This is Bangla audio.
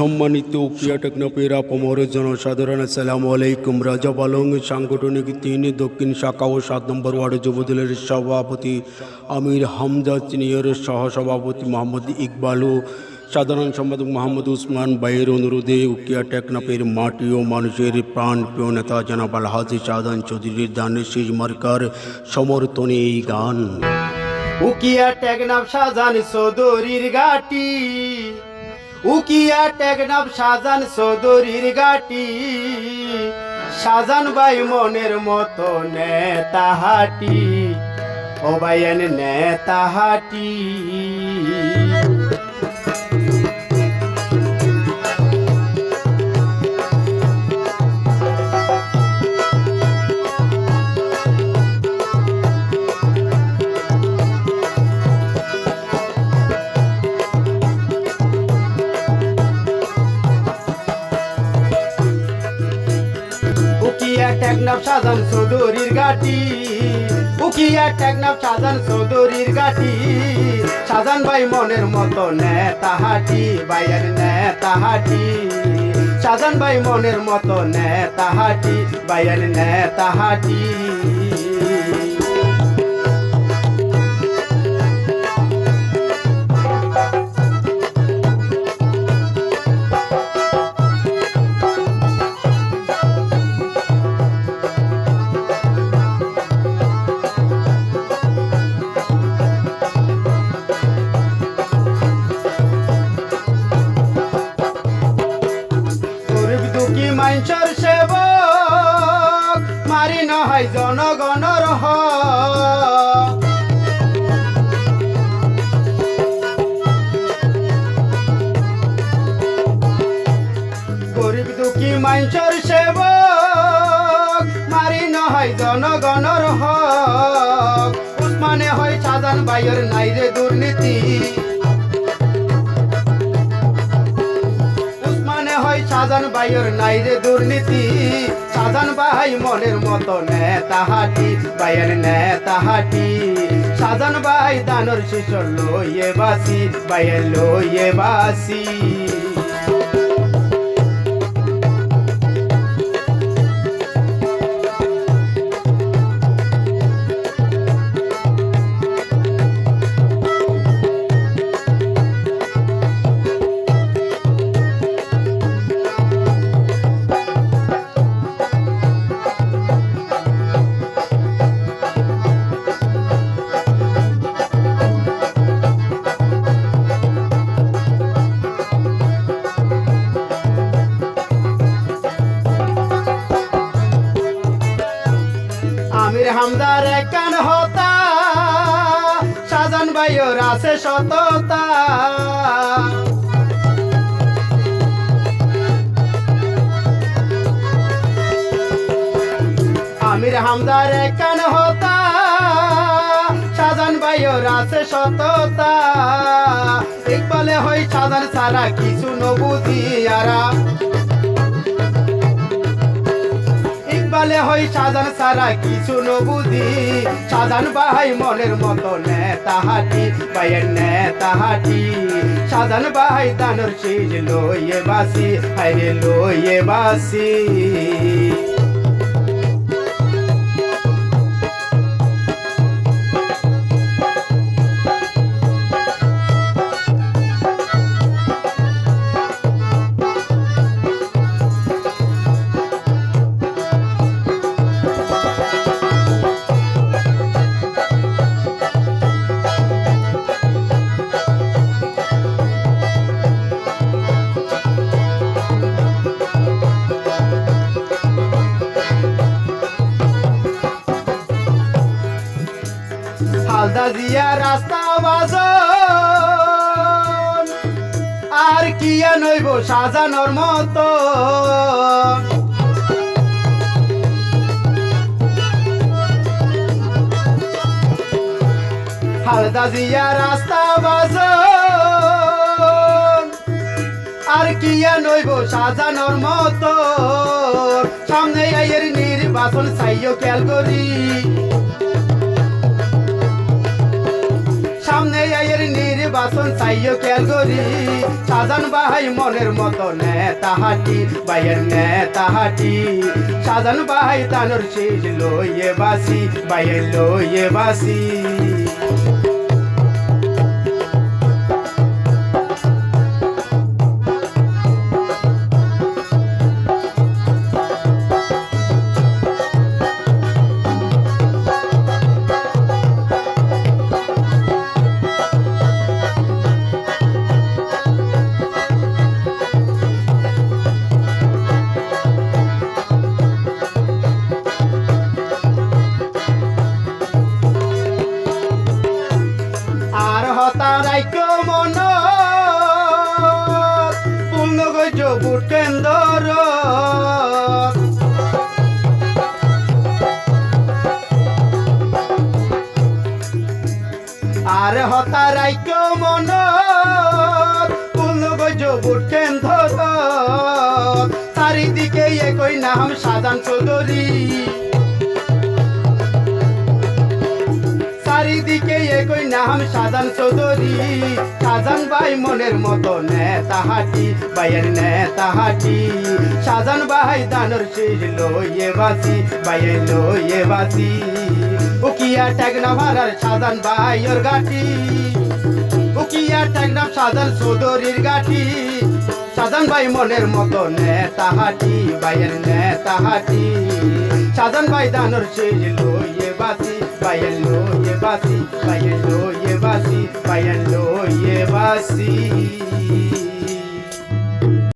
সম্মানিত উকিয়া টেকনাপের আপামর জনসাধারণ, আসসালামু আলাইকুম। রাজা বালং, সাংগঠনিক তিন, দক্ষিণ শাখা ও সাত নম্বর ওয়ার্ড যুবদলের সভাপতি আমির হামজা, সিনিয়র সহসভাপতি মোহাম্মদ ইকবাল ও সাধারণ সম্পাদক মোহাম্মদ উসমান বাইয়ের অনুরোধে উকিয়া টেকনাপের মাটি ও মানুষের প্রাণ প্রিয় নেতা জনাব আলহাজি শাহজাহান চৌধুরীর দানের শীষ মার্কার সমর্থনে এই গান। উকিয়া টেকনাফ সাজান সদরির গাটি। উকিয়া টেকনাব সাজান সদরির গাটি সাজান বাই মনের মতো নেতাহাটি ও বাইন নেতাহাটি উকিয়া টেকনাফ সাজান সদরির গাটি উকিয়া টেকনাফ সাজান সদরির গাটি সাজান ভাই মনের মতো নেতাহাটি বাইয়ের নেতাহাটি সাজান ভাই মনের মতো নেতাহাটি বাইয়ের নেতাহাটি গরিব জনগণর হক। উসমানে হয় সাজান বাইয়ের নাইরে দুর্নীতি। উসমানে হয় সাজান বাইয়ের নাইরে দুর্নীতি। সাজান ভাই মনের মতো নেতাহাটি বাইয়ের নেতাহাটি সাজান ভাই দানর শিশর লইয়ে বাসি বাইয়ের লইয়ে বাসি। হামদার কান হতা, সাজান ভাইয়ের আছে সততা। আমির হামদার কান হতা, সাজান ভাইয়ের আছে সততা। ইকবালে হই সাজান সারা কিছু নবুঝি ইকবালে হই সাজান সারা কিছু নবুদি। সাজান ভাই মনের মতো নেতাহাটি বাইয়ের নেতাহাটি সাজান ভাই দানর সিজ লইয়ে বাসি হাইরে লইয়ে বাসি। জিয়া রাস্তা বাজন। আর কিয়া নইব, সাজানোর মতো। হালদা জিয়া রাস্তা বাজন। আর কিয়া নইব, সাজানোর মতো। সামনে আইয়ের নির্বাচন, চাইও খেয়াল করি। নির্বাচন বাসন চাইও খেয়াল করি সাজান বাহাই মনের মতো নে তাহাটি বাইয়ের নে তাহাটি সাজান বাহাই তানোর শেষ লইয়ে বাসি, বাইয়ের লইয়ে বাসি। কেন্দ্র। আর হতারাইক মন গজ বুট কেন্দ্র চারিদিকে একই নাম সাজান চৌধুরী। নাম সাজান চৌধুরী, সাজান ভাই মনের মতো নে তাহাটি বাইয়ের নে তাহাটি সাজান ভাই দানর শেষ লইয়ে বাসি বাইয়ে লইয়ে বাসি উকিয়া ট্যাগনা মারার সাজান ভাইয়ের গাটি উকিয়া ট্যাগনা সাজান চৌধুরীর গাটি সাজান ভাই মনের মতো নে তাহাটি বাইয়ের নে তাহাটি সাজান ভাই দানর শেষ লইয়ে লইয়ে বাসি বাইয়ের লইয়ে বাসি বাইয়ের লইয়ে বাসি